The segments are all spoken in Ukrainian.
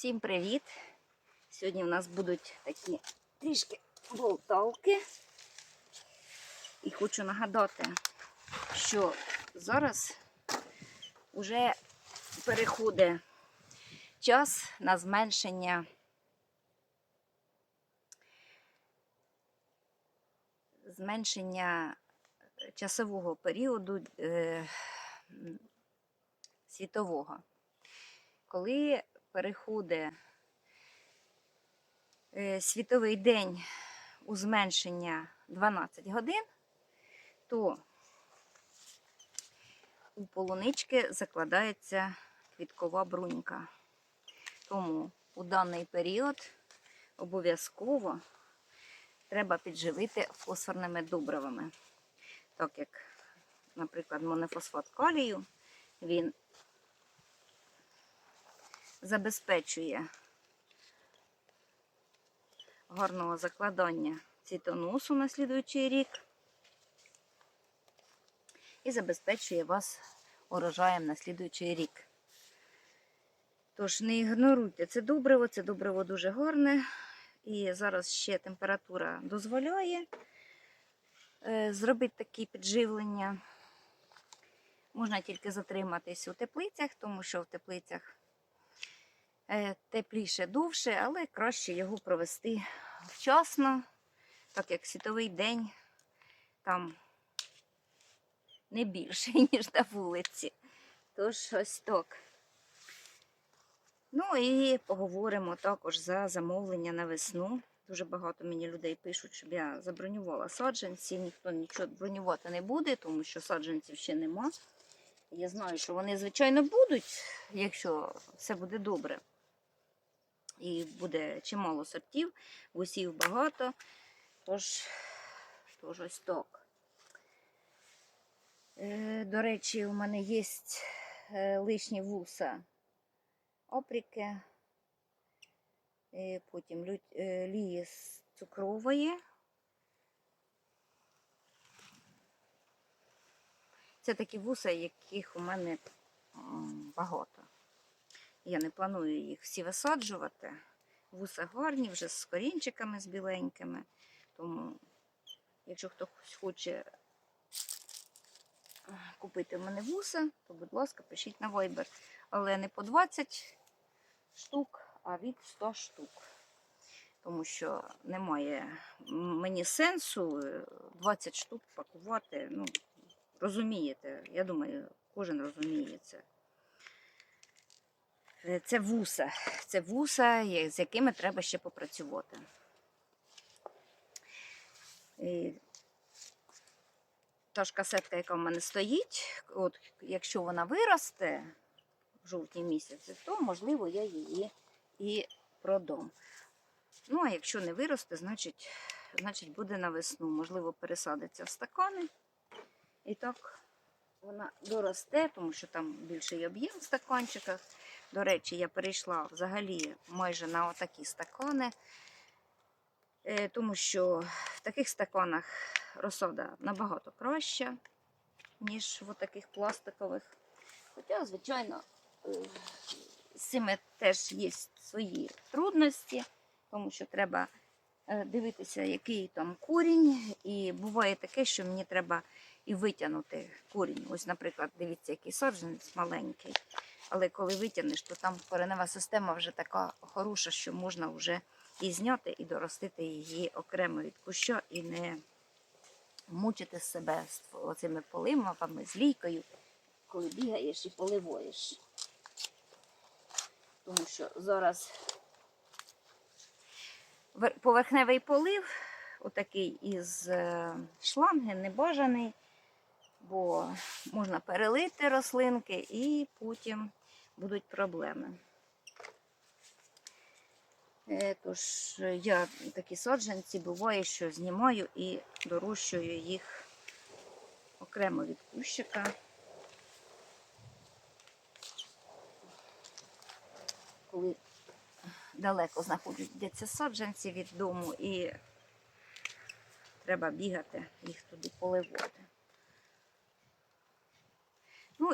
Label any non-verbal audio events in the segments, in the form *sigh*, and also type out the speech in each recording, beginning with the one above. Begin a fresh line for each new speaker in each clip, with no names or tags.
Всім привіт! Сьогодні у нас будуть такі трішки болталки. І хочу нагадати, що зараз вже переходить час на зменшення зменшення часового періоду е, світового. Коли переходить е, світовий день у зменшення 12 годин, то у полунички закладається квіткова брунька. Тому у даний період обов'язково треба підживити фосфорними добривами. Так як, наприклад, монофосфат калію, він забезпечує гарного закладання цвітоносу на слідуючий рік і забезпечує вас урожаєм на слідуючий рік. Тож не ігноруйте це добриво, це добриво дуже гарне. І зараз ще температура дозволяє е, зробити такі підживлення. Можна тільки затриматись у теплицях, тому що в теплицях тепліше довше, але краще його провести вчасно, так як світовий день там не більший, *laughs* ніж на вулиці. Тож ось так. Ну і поговоримо також за замовлення на весну. Дуже багато мені людей пишуть, щоб я забронювала саджанці. Ніхто нічого бронювати не буде, тому що саджанців ще нема. Я знаю, що вони, звичайно, будуть, якщо все буде добре. І буде чимало сортів, вусів багато. Тож, тож ось так. Е, До речі, у мене є е, лишні вуса опріки, е, потім лю- лії з цукрової. Це такі вуса, яких у мене багато. Я не планую їх всі висаджувати. Вуса гарні, вже з корінчиками, з біленькими. Тому, якщо хтось хоче е, купити в мене вуса, то, будь ласка, пишіть на Viber. Але не по 20 штук, а від 100 штук. Тому що немає мені сенсу е, 20 штук пакувати. Ну, розумієте, я думаю, кожен розуміє це. Е, Це вуса. Це вуса, з якими треба ще попрацювати. І та ж касетка, яка в мене стоїть, от якщо вона виросте в жовтні місяці, то можливо я її і продам. Ну, а якщо не виросте, значить, значить буде на весну. Можливо, пересадиться в стакани. І так вона доросте, тому що там більший об'єм в стаканчиках. До речі, я перейшла взагалі майже на отакі стакани, е, тому що в таких стаканах розсада набагато краща, ніж в таких пластикових. Хоча, звичайно, е, з цими теж є свої трудності, тому що треба е, дивитися, який там корінь. І буває таке, що мені треба і витягнути корінь. Ось, наприклад, дивіться, який саджанець маленький. Але коли витягнеш, то там коренева система вже така хороша, що можна вже і зняти, і доростити її окремо від куща, і не мучити себе з оцими полимавами, з лійкою, коли бігаєш і поливаєш. Тому що зараз поверхневий полив, отакий із е, шланги, небажаний, бо можна перелити рослинки і потім будуть проблеми. Е, Тож я такі саджанці буває, що знімаю і дорощую їх окремо від кущика. Коли далеко знаходяться саджанці від дому і треба бігати, їх туди поливати.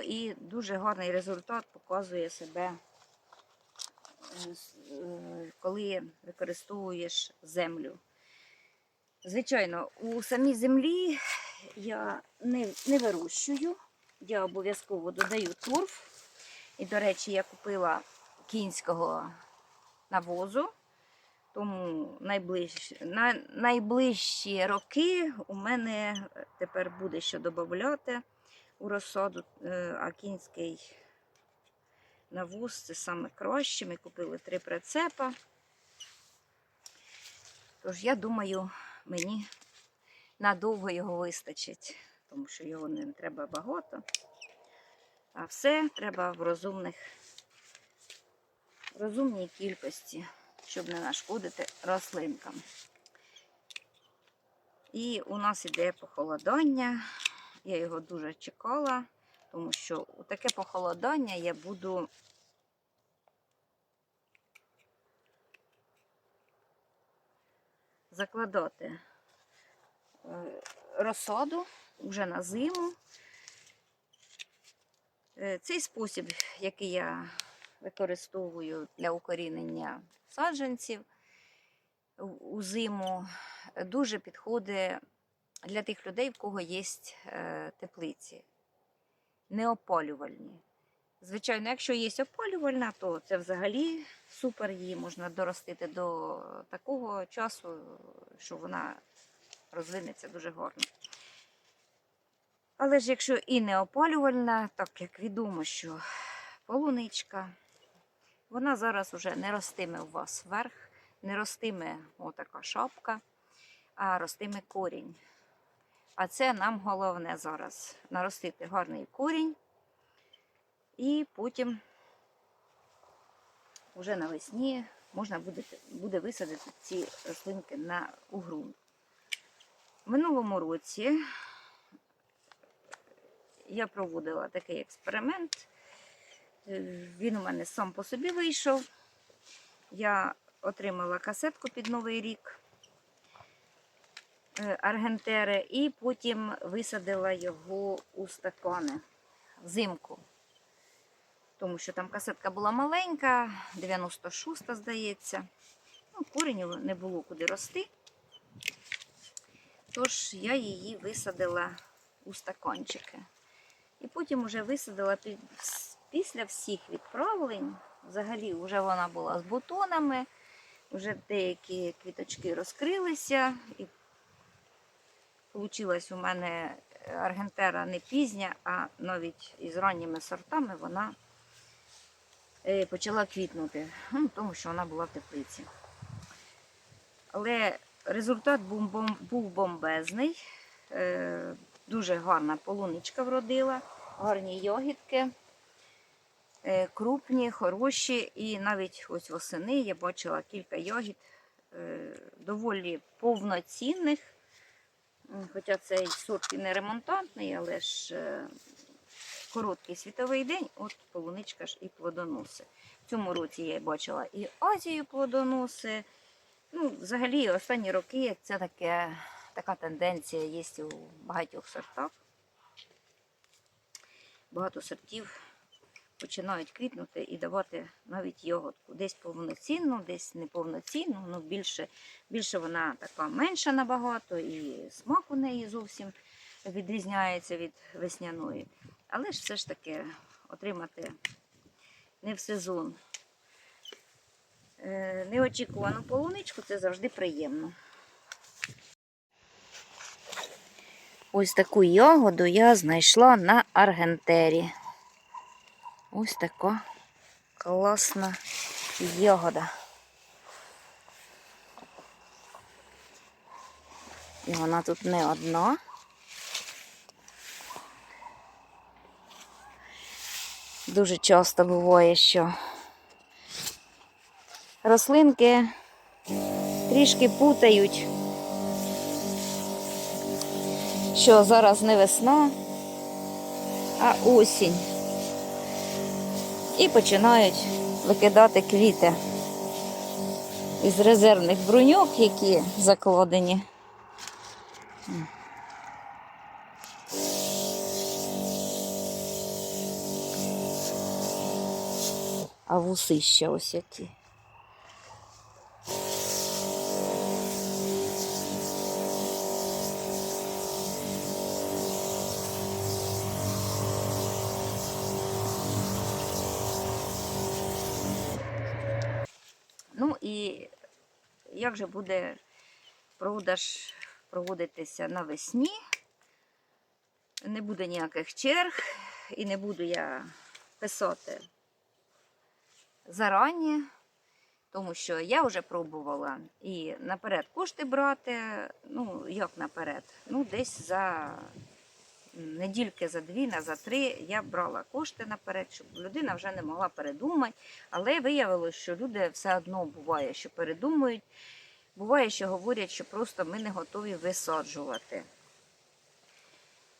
І дуже гарний результат показує себе е, коли використовуєш землю. Звичайно, у самій землі я не, не вирощую, я обов'язково додаю торф. І, до речі, я купила кінського навозу. Тому найближчі, на, найближчі роки у мене тепер буде що додати у розсаду, е, а кінський це саме краще. Ми купили три прицепа. Тож я думаю, мені надовго його вистачить, тому що його не треба багато. А все треба в розумних, розумній кількості, щоб не нашкодити рослинкам. І у нас іде похолодання. Я його дуже чекала, тому що у таке похолодання я буду закладати е, розсаду вже на зиму. Е, Цей спосіб, який я використовую для укорінення саджанців у- зиму, е, дуже підходить для тих людей, в кого є е, теплиці, неопалювальні. Звичайно, якщо є опалювальна, то це взагалі супер її можна доростити до такого часу, що вона розвинеться дуже гарно. Але ж якщо і не опалювальна, так як відомо, що полуничка, вона зараз уже не ростиме у вас вверх, не ростиме отака шапка, а ростиме корінь. А це нам головне зараз наростити гарний корінь. І потім вже навесні можна буде, буде висадити ці рослинки на, у ґрунт. В минулому році я проводила такий експеримент. Він у мене сам по собі вийшов. Я отримала касетку під Новий рік аргентери і потім висадила його у стакани взимку. Тому що там касетка була маленька, 96-та, здається. Ну, кореню не було куди рости. Тож я її висадила у стаканчики. І потім вже висадила пі- після всіх відправлень. Взагалі вже вона була з бутонами, вже деякі квіточки розкрилися. І вийшла у мене аргентера не пізня, а навіть із ранніми сортами вона е, почала квітнути, ну, тому що вона була в теплиці. Але результат був, бом- був бомбезний. Е, Дуже гарна полуничка вродила, гарні йогітки, е, крупні, хороші. І навіть ось восени я бачила кілька йогіт е, доволі повноцінних. Хоча цей сорт і не ремонтантний, але ж е, короткий світовий день, от полуничка ж і плодоноси. В цьому році я бачила і Азію плодоноси. Ну, взагалі, останні роки це таке, така тенденція є у багатьох сортах. Багато сортів починають квітнути і давати навіть йогуртку. Десь повноцінну, десь неповноцінну, ну більше, більше вона така менша набагато, і смак у неї зовсім відрізняється від весняної. Але ж все ж таки отримати не в сезон е, неочікувану полуничку це завжди приємно. Ось таку ягоду я знайшла на Аргентері. Ось така класна ягода. І вона тут не одна. Дуже часто буває, що рослинки трішки путають, що зараз не весна, а осінь. І починають викидати квіти із резервних бруньок, які закладені. А вуси ще ось які. Ну і як же буде продаж проводитися навесні? Не буде ніяких черг, і не буду я писати зарані, тому що я вже пробувала і наперед кошти брати. Ну, як наперед? Ну, десь за недільки за дві, на за три я брала кошти наперед, щоб людина вже не могла передумати. Але виявилося, що люди все одно буває, що передумують. Буває, що говорять, що просто ми не готові висаджувати.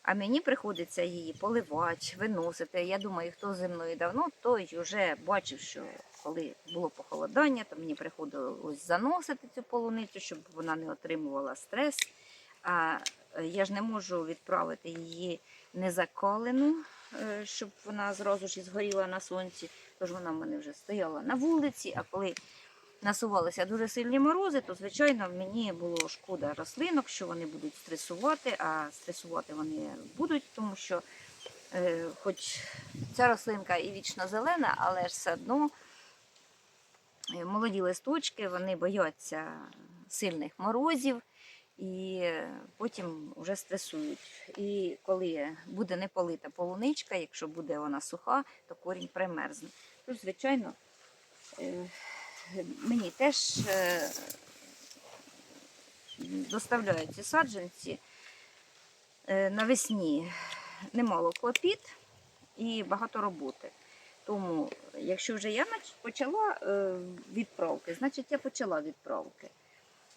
А мені приходиться її поливати, виносити. Я думаю, хто зі мною давно, той вже бачив, що коли було похолодання, то мені приходилось заносити цю полуницю, щоб вона не отримувала стрес. А я ж не можу відправити її незакалену, е, щоб вона зразу ж згоріла на сонці. Тож вона в мене вже стояла на вулиці, а коли насувалися дуже сильні морози, то, звичайно, мені було шкода рослинок, що вони будуть стресувати, а стресувати вони будуть, тому що е, хоч ця рослинка і вічно зелена, але ж все одно е, молоді листочки, вони бояться сильних морозів і е, потім вже стресують. І коли буде не полита полуничка, якщо буде вона суха, то корінь примерзне. Тож, звичайно, е, мені теж е, доставляють ці саджанці навесні немало клопіт і багато роботи. Тому, якщо вже я почала відправки, значить я почала відправки.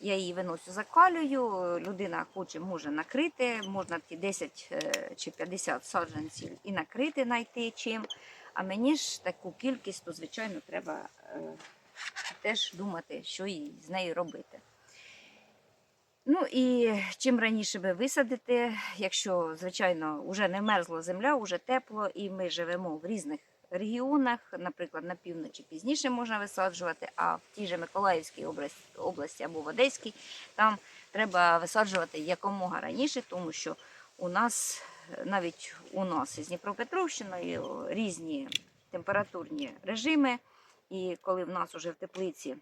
Я її виносю, закалюю, людина хоче, може накрити, можна ті 10 е, чи 50 саджанців і накрити, знайти чим. А мені ж таку кількість, то, звичайно, треба е, теж думати, що їй з нею робити. Ну і чим раніше ви висадите, якщо, звичайно, вже не мерзла земля, вже тепло, і ми живемо в різних регіонах, наприклад, на півночі пізніше можна висаджувати, а в тій же Миколаївській області, або в Одеській, там треба висаджувати якомога раніше, тому що у нас, навіть у нас із Дніпропетровщиною різні температурні режими. І коли в нас уже в теплиці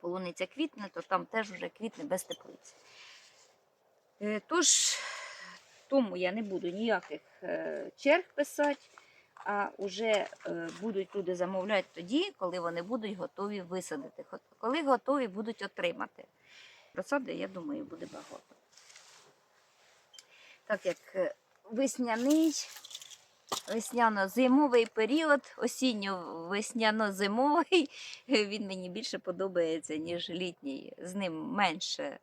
полуниця квітне, то там теж вже квітне без теплиці. Е, Тож, тому я не буду ніяких е, черг писати, а вже е, будуть люди замовляти тоді, коли вони будуть готові висадити, коли готові будуть отримати. Розсади, я думаю, буде багато. Так як е, весняний весняно-зимовий період, осінньо-весняно-зимовий, *laughs* він мені більше подобається, ніж літній. З ним менше.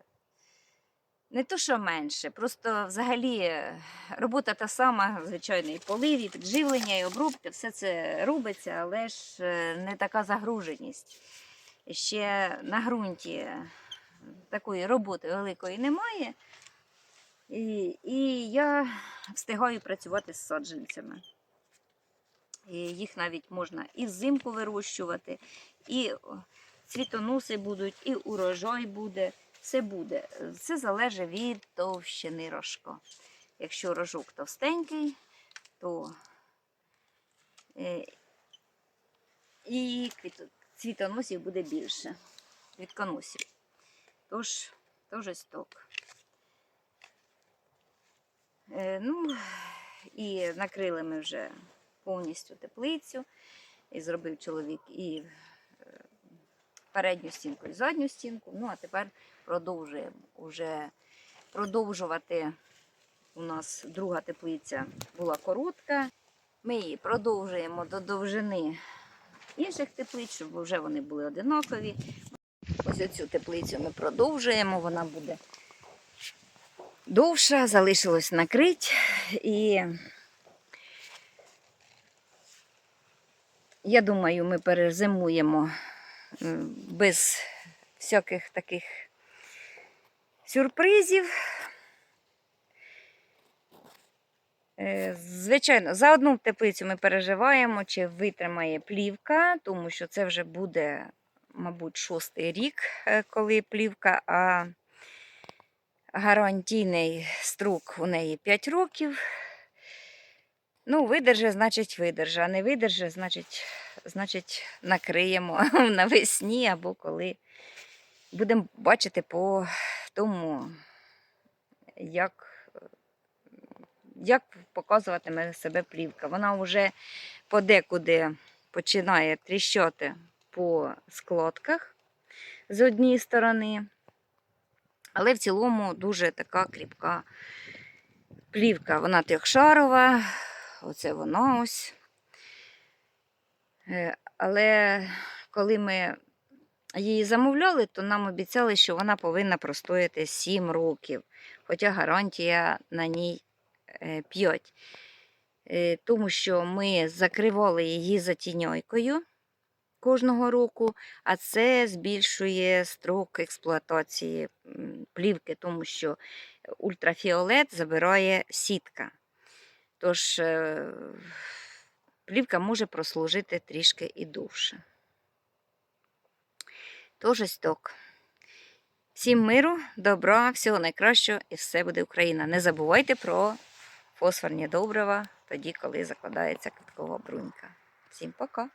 Не то, що менше, просто взагалі е, робота та сама, звичайно, і полив, і підживлення, і обробки, все це робиться, але ж е, не така загруженість. Ще на ґрунті такої роботи великої немає. І, і я встигаю працювати з саджанцями. І їх навіть можна і взимку вирощувати, і цвітоноси будуть, і урожай буде. Все буде. Все залежить від товщини рожка. Якщо рожок товстенький, то е, і цвітоносів буде більше. Квітконосів. Тож, тож ось так. Е, ну, і накрили ми вже повністю теплицю. І зробив чоловік і передню стінку, і задню стінку. Ну, а тепер продовжуємо уже продовжувати. У нас друга теплиця була коротка. Ми її продовжуємо до довжини інших теплиць, щоб вже вони були одинакові. Ось цю теплицю ми продовжуємо, вона буде довша, залишилось накрити. І я думаю, ми перезимуємо без всяких таких сюрпризів. Е, Звичайно, за одну теплицю ми переживаємо, чи витримає плівка, тому що це вже буде, мабуть, шостий рік, е, коли плівка, а гарантійний строк у неї 5 років. Ну, видерже, значить, видерже, а не видерже, значить, значить, накриємо *laughs* навесні або коли будемо бачити по тому, як, як показуватиме себе плівка. Вона вже подекуди починає тріщати по складках з однієї сторони, але в цілому дуже така кріпка плівка. Вона трьохшарова, оце вона ось. Е, Але коли ми її замовляли, то нам обіцяли, що вона повинна простояти 7 років, хоча гарантія на ній 5. Тому що ми закривали її затіньойкою кожного року, а це збільшує строк експлуатації плівки, тому що ультрафіолет забирає сітка. Тож е, плівка може прослужити трішки і довше. Тож ось так. Всім миру, добра, всього найкращого і все буде Україна. Не забувайте про фосфорні добрива тоді, коли закладається квіткова брунька. Всім пока!